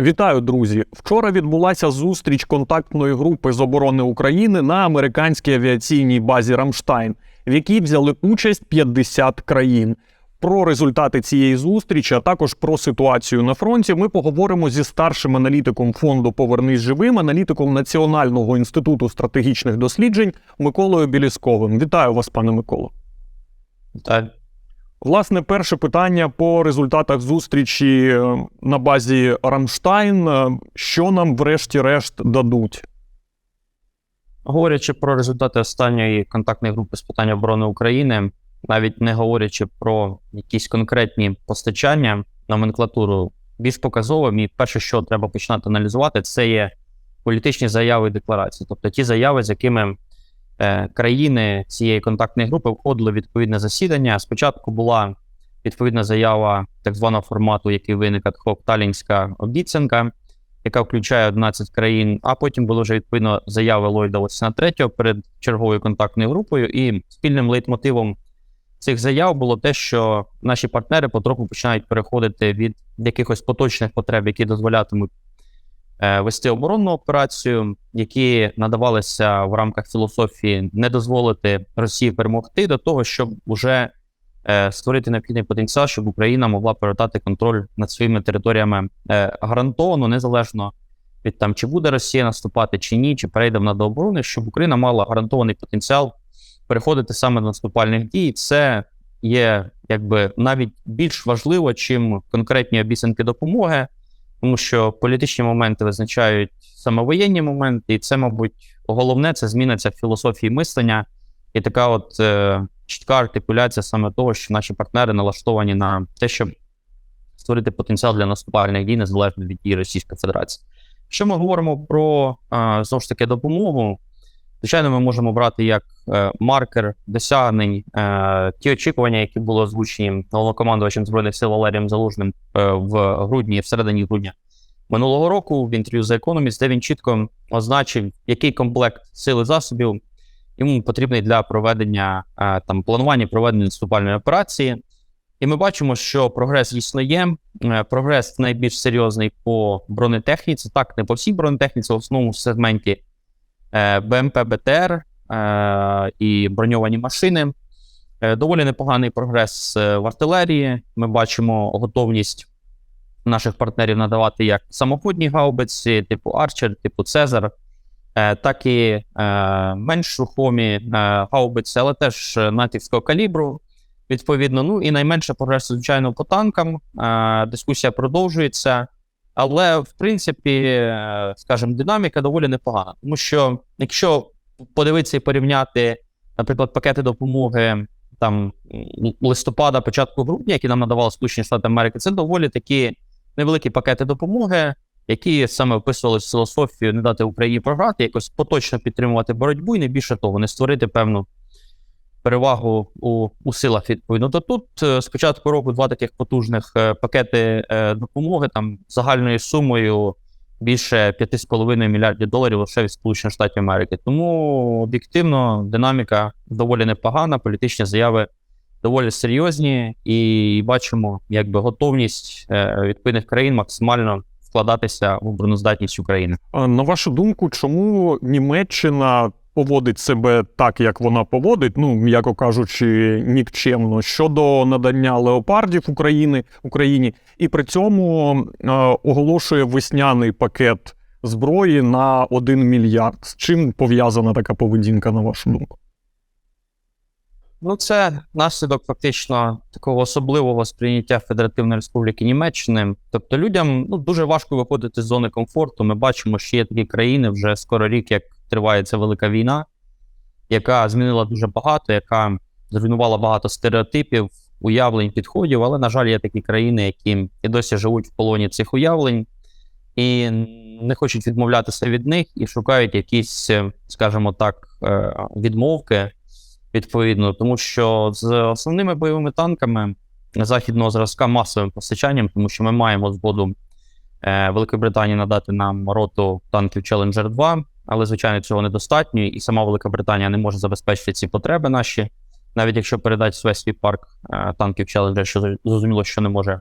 Вітаю, друзі! Вчора відбулася зустріч контактної групи з оборони України на американській авіаційній базі Рамштайн, в якій взяли участь 50 країн. Про результати цієї зустрічі, а також про ситуацію на фронті, ми поговоримо зі старшим аналітиком фонду Повернись живим, аналітиком Національного інституту стратегічних досліджень Миколою Білісковим. Вітаю вас, пане Миколо. Так. Власне, перше питання по результатах зустрічі е, на базі Рамштайн. Е, Що нам, врешті-решт, дадуть? Говорячи про результати останньої контактної групи з питань оборони України, навіть не говорячи про якісь конкретні постачання, номенклатуру, більш показовим, і перше, що треба починати аналізувати, це є політичні заяви і декларації, тобто ті заяви, з якими країни цієї контактної групи входили в відповідне засідання. Спочатку була відповідна заява так званого формату, який виник ad Талінська обіцянка, яка включає 11 країн. А потім було вже відповідно заяви Ллойда Остіна III перед черговою контактною групою. І спільним лейтмотивом цих заяв було те, що наші партнери потроху починають переходити від якихось поточних потреб, які дозволятимуть е, вести оборонну операцію, які надавалися в рамках філософії не дозволити Росії перемогти, до того, щоб вже е, створити необхідний потенціал, щоб Україна могла передати контроль над своїми територіями е, гарантовано, незалежно від там, чи буде Росія наступати, чи ні, чи перейде вона до оборони, щоб Україна мала гарантований потенціал переходити саме до наступальних дій. Це є якби навіть більш важливо, чим конкретні обіцянки допомоги, тому що політичні моменти визначають саме воєнні моменти, і це, мабуть, головне це зміна ця філософії мислення і така от е, чітка артикуляція саме того, що наші партнери налаштовані на те, щоб створити потенціал для наступальних дій незалежно від дії Російської Федерації. Якщо ми говоримо про е, знову ж таки допомогу, звичайно, ми можемо брати як е, маркер досягнень е, ті очікування, які були озвучені головнокомандувачем збройних сил Валерієм Залужним е, в грудні, в середині грудня минулого року в інтерв'ю за Economist, де він чітко означив, який комплект сил і засобів йому потрібний для проведення там планування проведення наступальної операції. І ми бачимо, що прогрес дійсно є. Прогрес найбільш серйозний по бронетехніці. Так, не по всій бронетехніці, в основному в сегменті БМП БТР е, і броньовані машини. Е, Доволі непоганий прогрес е, в артилерії. Ми бачимо готовність наших партнерів надавати як самоходні гаубиці, типу Арчер, типу Цезар, е, так і е, менш рухомі е, гаубиці, але теж е, натівського калібру. Відповідно, ну і найменше прогресу, звичайно, по танкам. Е, дискусія продовжується. Але, в принципі, скажімо, динаміка доволі непогана. Тому що, якщо подивитися і порівняти, наприклад, пакети допомоги там листопада, початку грудня, які нам надавали Сполучені Штати Америки, це доволі такі невеликі пакети допомоги, які саме вписувалися в філософію не дати Україні програти, якось поточно підтримувати боротьбу і не більше того, не створити певну перевагу у, у силах відповідно. То тут е, з початку року два таких потужних е, пакети е, допомоги там загальною сумою більше 5,5 мільярдів доларів лише від Сполучених Штатів Америки. Тому об'єктивно динаміка доволі непогана, політичні заяви доволі серйозні, і бачимо якби готовність відповідних країн максимально вкладатися в обороноздатність України. На вашу думку, чому Німеччина поводить себе так, як вона поводить, ну м'яко кажучи, нікчемно щодо надання леопардів України Україні, і при цьому е, оголошує весняний пакет зброї на 1 мільярд. З чим пов'язана така поведінка, на вашу думку? Ну, це наслідок фактично такого особливого сприйняття Федеративної Республіки Німеччини. Тобто людям ну, дуже важко виходити з зони комфорту. Ми бачимо, що є такі країни вже скоро рік, як триває ця велика війна, яка змінила дуже багато, яка зруйнувала багато стереотипів, уявлень, підходів. Але, на жаль, є такі країни, які і досі живуть в полоні цих уявлень і не хочуть відмовлятися від них і шукають якісь, скажімо так, е, відмовки відповідно, тому що з основними бойовими танками західного зразка масовим постачанням, тому що ми маємо згоду е, Великої Британії надати нам роту танків Challenger 2, але звичайно цього недостатньо, і сама Велика Британія не може забезпечити ці потреби наші, навіть якщо передати весь свій парк е, танків Challenger, що зрозуміло, що не може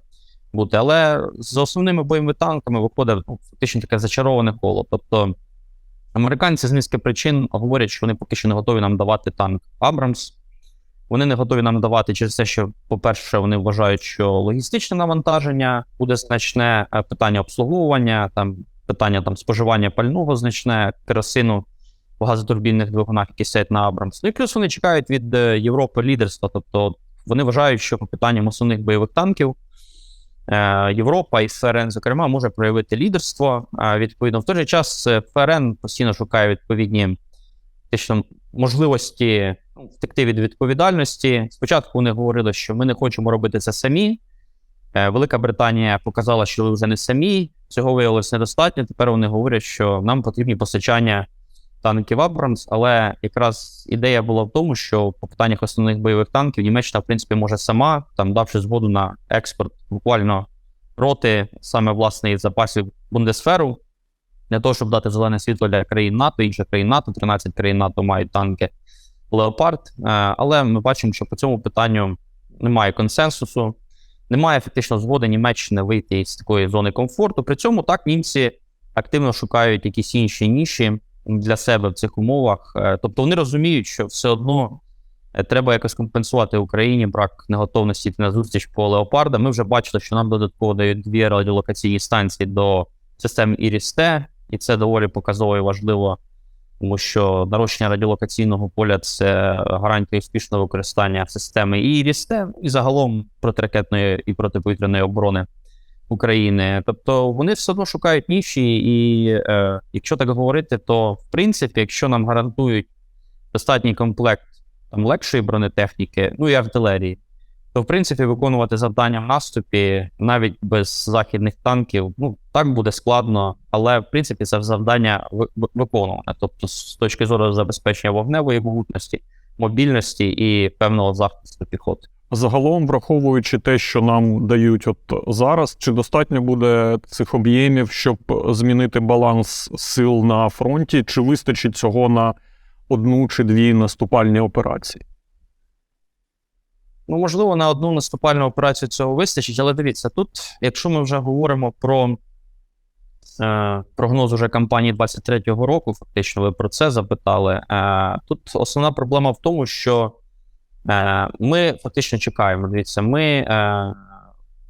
бути. Але з основними бойовими танками виходить ну, фактично таке зачароване коло. Тобто американці з низки причин говорять, що вони поки що не готові нам давати танк Абрамс. Вони не готові нам давати через те, що, по-перше, вони вважають, що логістичне навантаження буде значне, е, питання обслуговування, там питання там споживання пального значне, керосину в газотурбінних двигунах, які стоять на Абрамс. Ну і плюс вони чекають від е, Європи лідерства. Тобто вони вважають, що по питанням основних бойових танків е, Європа і ФРН, зокрема, може проявити лідерство. Відповідно, в той же час е, ФРН постійно шукає відповідні фактично, можливості ну, втекти від відповідальності. Спочатку вони говорили, що ми не хочемо робити це самі. Е, Велика Британія показала, що ви вже не самі. Цього виявилось недостатньо. Тепер вони говорять, що нам потрібні постачання танків Абрамс, але якраз ідея була в тому, що по питаннях основних бойових танків Німеччина, в принципі, може сама, там давши згоду на експорт буквально роти саме власне запасів Бундесферу, для того, щоб дати зелене світло для країн НАТО, інших країн НАТО, 13 країн НАТО мають танки Леопард. Е, Але ми бачимо, що по цьому питанню немає консенсусу, немає фактично згоди Німеччини вийти з такої зони комфорту. При цьому так німці активно шукають якісь інші ніші для себе в цих умовах. Е, Тобто вони розуміють, що все одно е, треба якось компенсувати Україні брак неготовності йти на зустріч по леопарда. Ми вже бачили, що нам додатково дають дві радіолокаційні станції до систем ІРІС-Т, і це доволі показово і важливо, тому що нарощення радіолокаційного поля це гарантія успішного використання системи і ІРІС-Т, і загалом протиракетної і протиповітряної оборони. України, тобто вони все одно шукають ніші, і е, якщо так говорити, то в принципі, якщо нам гарантують достатній комплект там легшої бронетехніки, ну і артилерії, то в принципі виконувати завдання в наступі навіть без західних танків, ну так буде складно, але в принципі це завдання ви- ви- виконуване. Тобто, з точки зору забезпечення вогневої могутності, мобільності і певного захисту піхоти. Загалом, враховуючи те, що нам дають от зараз, чи достатньо буде цих об'ємів, щоб змінити баланс сил на фронті, чи вистачить цього на одну чи дві наступальні операції? Ну, можливо, на одну наступальну операцію цього вистачить, але дивіться, тут, якщо ми вже говоримо про е, прогноз уже кампанії 23-го року, фактично ви про це запитали. Е, тут основна проблема в тому, що е, ми фактично чекаємо. Дивіться, ми, е,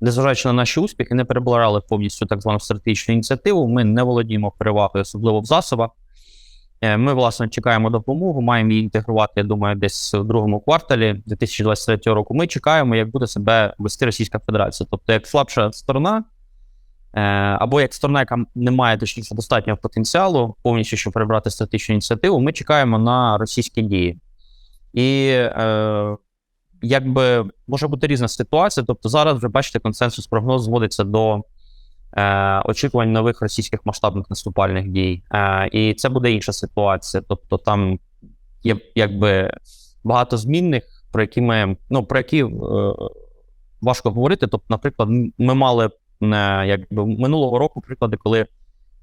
незважаючи на наші успіхи, не перебирали повністю так звану стратегічну ініціативу. Ми не володіємо перевагою, особливо в засобах. Е, Ми, власне, чекаємо допомогу, маємо її інтегрувати, я думаю, десь в другому кварталі 2023 року. Ми чекаємо, як буде себе вести Російська Федерація. Тобто, як слабша сторона, е, або як сторона, яка не має точніше достатнього потенціалу, повністю, щоб перебрати стратегічну ініціативу, ми чекаємо на російські дії. І е, якби може бути різна ситуація. Тобто, зараз вже бачите, консенсус прогноз зводиться до очікувань нових російських масштабних наступальних дій. Е, і це буде інша ситуація. Тобто, там є якби багато змінних, про які ми ну про які е, важко говорити. Тобто, наприклад, ми мали е, якби минулого року приклади, коли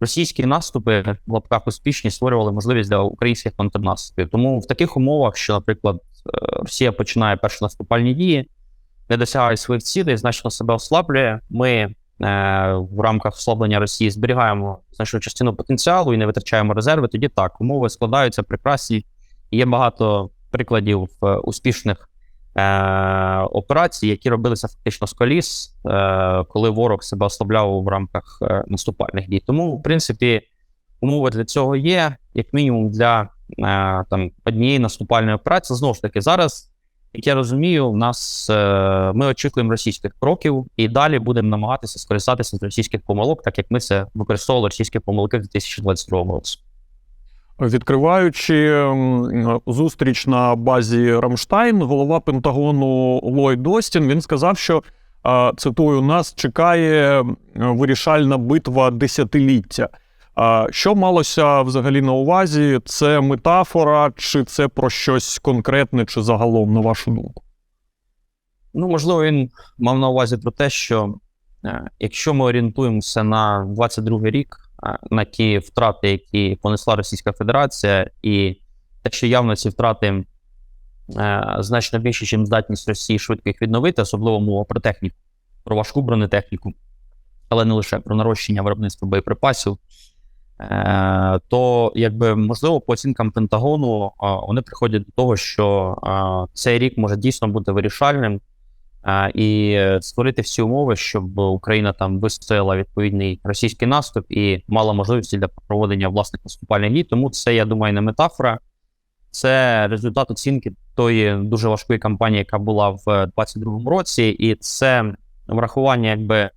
російські наступи в лапках успішні створювали можливість для українських контрнаступів. Тому в таких умовах, що, наприклад, е, Росія починає перші наступальні дії, не досягає своїх цілей, значно себе ослаблює. Ми е, в рамках ослаблення Росії зберігаємо значну частину потенціалу і не витрачаємо резерви. Тоді так, умови складаються прекрасні. Є багато прикладів е, успішних е, операцій, які робилися фактично з коліс, е, коли ворог себе ослабляв в рамках е, наступальних дій. Тому, в принципі, умови для цього є, як мінімум, для е, там однієї наступальної операції. Знову ж таки, зараз, як я розумію, у нас е, ми очікуємо російських кроків і далі будемо намагатися скористатися з російських помилок, так як ми це використовували російські помилки в 2022 році. Відкриваючи зустріч на базі Рамштайн, голова Пентагону Ллойд Остін він сказав, що цитую, нас чекає вирішальна битва десятиліття. Що малося взагалі на увазі? Це метафора, чи це про щось конкретне, чи загалом, на вашу думку? Ну, можливо, він мав на увазі про те, що е, якщо ми орієнтуємося на 22 рік, е, на ті втрати, які понесла Російська Федерація, і те, що явно ці втрати е, значно більше, ніж здатність Росії швидко їх відновити, особливо мова про техніку. про важку бронетехніку, але не лише про нарощення виробництва боєприпасів. Е, то якби можливо по оцінкам Пентагону вони приходять до того, що цей рік може дійсно бути вирішальним і е, створити всі умови, щоб Україна там вистояла відповідний російський наступ і мала можливості для проведення власних наступальних дій. Тому це, я думаю, не метафора, це результат оцінки тої дуже важкої кампанії, яка була в 2022 році, і це врахування якби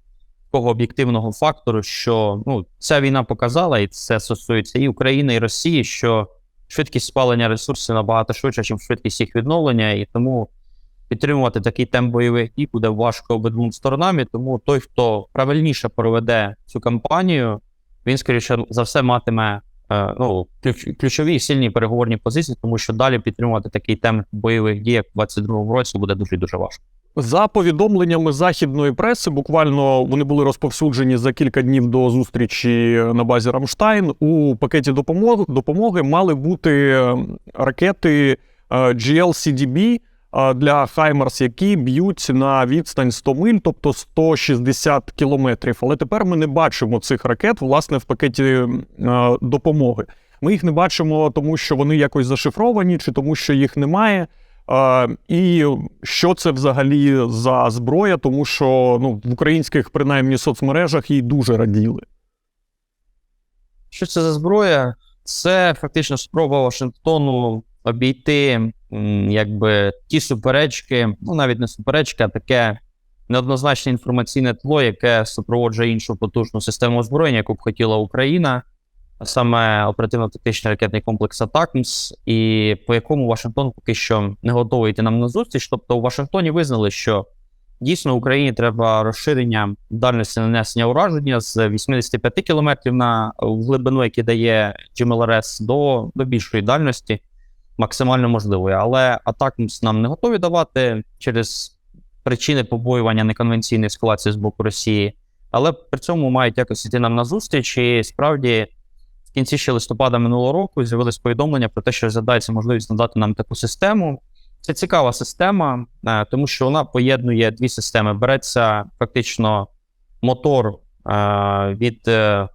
такого об'єктивного фактору, що ну, ця війна показала, і це стосується і України, і Росії, що швидкість спалення ресурсів набагато швидше, ніж швидкість їх відновлення, і тому підтримувати такий темп бойових дій буде важко обидвом сторонам. І тому той, хто правильніше проведе цю кампанію, він, скоріше за все, матиме е, ну, ключові і сильні переговорні позиції, тому що далі підтримувати такий темп бойових дій, як в 2022 році, буде дуже дуже важко. За повідомленнями західної преси, буквально вони були розповсюджені за кілька днів до зустрічі на базі Рамштайн. У пакеті допомоги, допомоги мали бути е, ракети е, GLCDB е, для Хаймарс, які б'ють на відстань 100 миль, тобто 160 кілометрів. Але тепер ми не бачимо цих ракет власне в пакеті е, допомоги. Ми їх не бачимо, тому що вони якось зашифровані, чи тому, що їх немає. І що це взагалі за зброя, тому що ну, в українських принаймні соцмережах їй дуже раділи. Що це за зброя? Це фактично спроба Вашингтону обійти якби ті суперечки, ну навіть не суперечки, а таке неоднозначне інформаційне тло, яке супроводжує іншу потужну систему озброєння, яку б хотіла Україна, саме оперативно-тактичний ракетний комплекс Атакмс, і по якому Вашингтон поки що не готовий йти нам на зустріч. Тобто у Вашингтоні визнали, що дійсно Україні треба розширення дальності нанесення ураження з 85 кілометрів на глибину, яке дає GMLRS, до, до більшої дальності, максимально можливої. Але Атакмс нам не готові давати через причини побоювання неконвенційної ескалації з боку Росії. Але при цьому мають якось іти нам на зустріч. І справді в кінці ще листопада минулого року з'явилось повідомлення про те, що розглядається можливість надати нам таку систему. Це цікава система, е, тому що вона поєднує дві системи. Береться фактично мотор е, від е,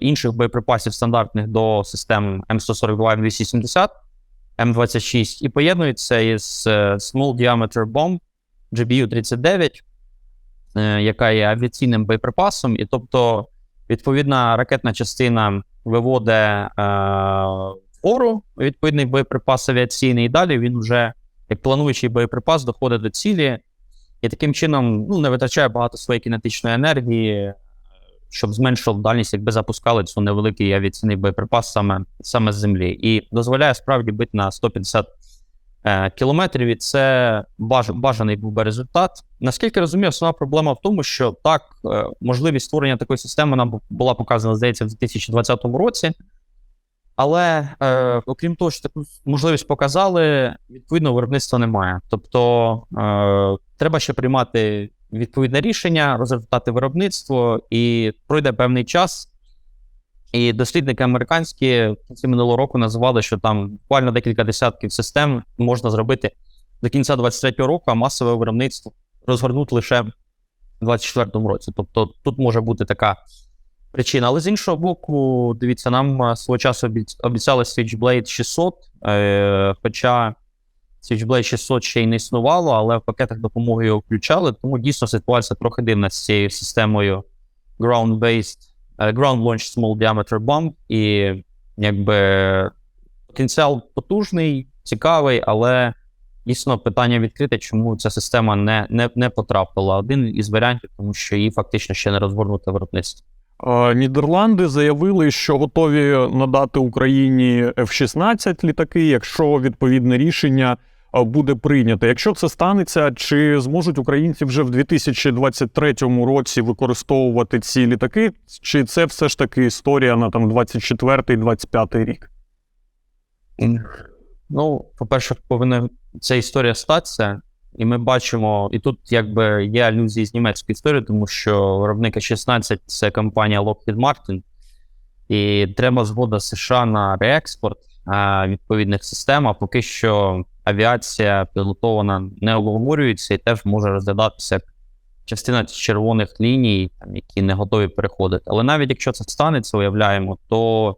інших боєприпасів стандартних до систем М142 М270, М26, і поєднується із Small Diameter Bomb GBU-39, е, яка є авіаційним боєприпасом, і тобто відповідна ракетна частина виводить е, відповідний боєприпас авіаційний, і далі він вже як плануючий боєприпас доходить до цілі, і таким чином ну, не витрачає багато своєї кінетичної енергії, щоб зменшив дальність, якби запускали цю невеликий авіаційний боєприпас саме, саме з землі. І дозволяє справді бити на 150 е, кілометрів, і це баж, бажаний був би результат. Наскільки розумію, основна проблема в тому, що так, е, можливість створення такої системи нам була показана, здається, в 2020 році. Але е, окрім того, що таку можливість показали, відповідно виробництва немає. Тобто е, треба ще приймати відповідне рішення, розгортати виробництво, і пройде певний час. І дослідники американські в кінці минулого року називали, що там буквально декілька десятків систем можна зробити до кінця 2023 року, а масове виробництво розгорнути лише в 2024 році. Тобто тут може бути така причина. Але з іншого боку, дивіться, нам свого часу обіц- обіцяли Switchblade 600, е, хоча Switchblade 600 ще й не існувало, але в пакетах допомоги його включали, тому дійсно ситуація трохи дивна з цією системою ground-based, е, ground launch small diameter bomb, і якби потенціал потужний, цікавий, але дійсно питання відкрите, чому ця система не, не, не потрапила. Один із варіантів, тому що її фактично ще не розгорнуте виробництво. Е, Нідерланди заявили, що готові надати Україні F-16 літаки, якщо відповідне рішення е, буде прийнято. Якщо це станеться, чи зможуть українці вже в 2023 році використовувати ці літаки, чи це все ж таки історія на там 24-25 рік? Ну, по-перше, повинна ця історія статися, і ми бачимо, і тут якби є алюзії з німецької історії, тому що виробник 16 це компанія Lockheed Martin, і треба згода США на реекспорт відповідних систем. А поки що авіація пілотована не обговорюється і теж може розглядатися як частина червоних ліній, там, які не готові переходити. Але навіть якщо це станеться, уявляємо, то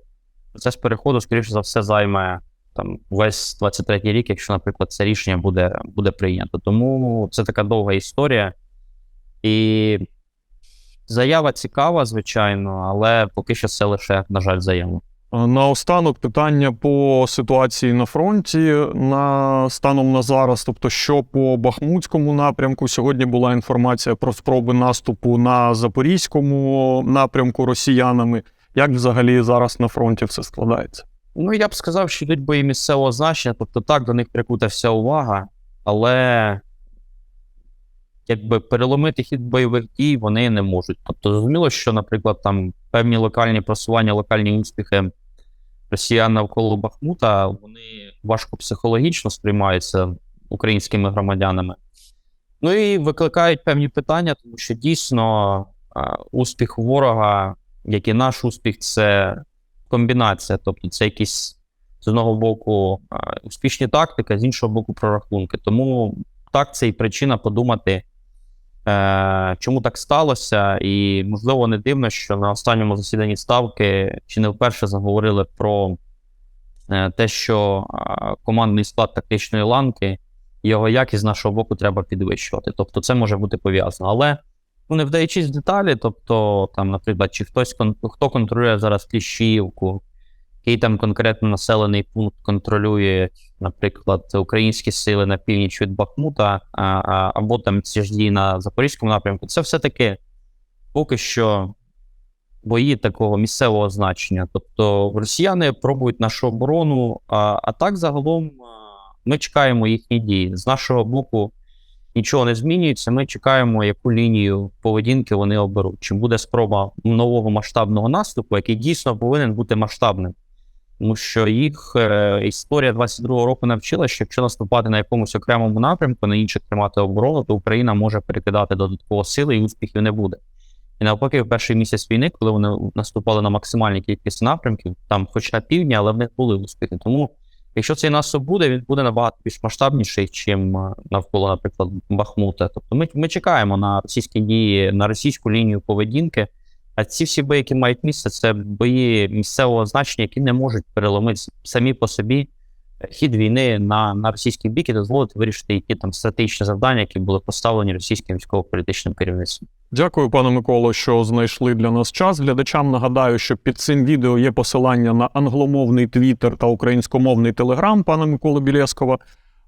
процес переходу, скоріше за все, займе там весь 23-й рік, якщо, наприклад, це рішення буде, буде прийнято. Тому це така довга історія. І заява цікава, звичайно, але поки що це лише, на жаль, заява. Е, Наостанок питання по ситуації на фронті на станом на зараз. Тобто, що по Бахмутському напрямку сьогодні була інформація про спроби наступу на Запорізькому напрямку росіянами. Як взагалі зараз на фронті все складається? Ну, я б сказав, що йдуть бої місцевого значення, тобто так, до них прикута вся увага, але якби переломити хід бойових дій вони не можуть. Тобто, зрозуміло, що, наприклад, там певні локальні просування, локальні успіхи росіян навколо Бахмута, вони важко психологічно сприймаються українськими громадянами. Ну і викликають певні питання, тому що дійсно успіх ворога, як і наш успіх, це комбінація. Тобто, це якісь з одного боку успішні тактики, з іншого боку, прорахунки. Тому так, це і причина подумати, е, чому так сталося. І, можливо, не дивно, що на останньому засіданні ставки чи не вперше заговорили про е, те, що командний склад тактичної ланки, його якість з нашого боку треба підвищувати. Тобто, це може бути пов'язано. Але ну, не вдаючись в деталі, тобто, там, наприклад, чи хтось хто контролює зараз Кліщіївку, який там конкретно населений пункт контролює, наприклад, українські сили на північ від Бахмута, а, а, або там ці ж дії на Запорізькому напрямку, це все-таки поки що бої такого місцевого значення. Тобто росіяни пробують нашу оборону, а, а так загалом ми чекаємо їхні дії. З нашого боку нічого не змінюється. Ми чекаємо, яку лінію поведінки вони оберуть. Чи буде спроба нового масштабного наступу, який дійсно повинен бути масштабним. Тому що їх е, історія 22-го року навчила, що якщо наступати на якомусь окремому напрямку, на інших тримати оборону, то Україна може перекидати додатково сили і успіхів не буде. І навпаки, в перший місяць війни, коли вони наступали на максимальній кількість напрямків, там, хоч на півдні, але в них були успіхи. Тому, якщо цей наступ буде, він буде набагато більш масштабніший, чим е, навколо, наприклад, Бахмута. Тобто ми, ми чекаємо на російські дії, на російську лінію поведінки. А ці всі бої, які мають місце, це бої місцевого значення, які не можуть переломити самі по собі е, хід війни на, на російський бік і дозволити вирішити які там стратегічні завдання, які були поставлені російським військово-політичним керівництвом. Дякую, пане Миколо, що знайшли для нас час. Глядачам нагадаю, що під цим відео є посилання на англомовний твіттер та українськомовний телеграм пана Миколи Білєскова.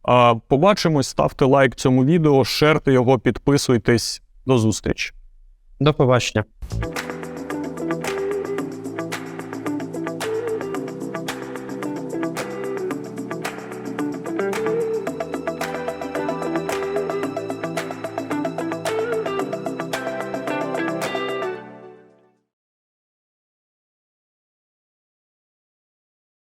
А, Побачимось, ставте лайк цьому відео, шерте його, підписуйтесь. До зустрічі. До побачення.